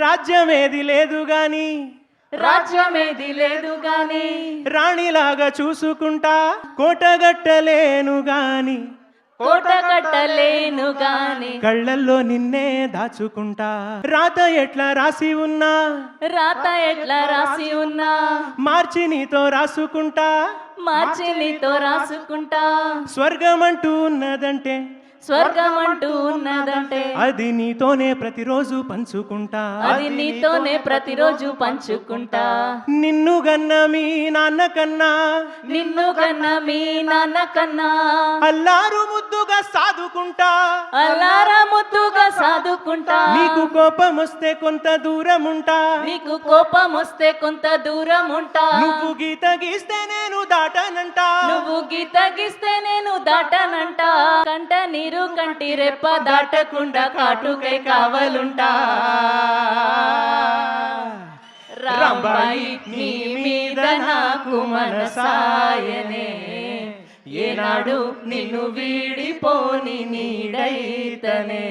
రాజ్యమేది లేదు గాని రాజ్యమేది లేదు గాని రాణిలాగా చూసుకుంటా కోటగట్టలేను గాని కోట కట్టలేను గాని కళ్ళల్లో నిన్నే దాచుకుంటా. రాత ఎట్లా రాసి ఉన్నా? రాత ఎట్లా రాసి ఉన్నా? మార్చి నీతో రాసుకుంటా. మార్చి నీతో రాసుకుంటా. స్వర్గమంటూ ఉన్నదంటే స్వర్గం అంటూ ఉన్నదంటే అది నీతోనే ప్రతిరోజు పంచుకుంటా. అది నీతోనే ప్రతిరోజు పంచుకుంటా. నిన్ను గన్న మీ నాన్న కన్నా. నిన్ను కన్నా మీ నాన్న కన్నా. అల్లారు ముద్దుగా సాదుకుంటా. అల్లారా ముద్దుగా సాదుకుంటా నీకు కోపం వస్తే కొంత దూరం ఉంటా నీకు కోపం వస్తే కొంత దూరం ఉంటా నువ్వు గీత గీస్తే నేను దాటనంటా. నువ్వు గీత గీస్తే నేను దాటనంట. కంట నీరు కంటి రెప్ప దాటకుండా కాటుకై కావలుంటా. రాంబాయి నీ మీద నాకు మనసాయనే. ఏనాడు నిన్ను వీడిపోని నీడైతనే.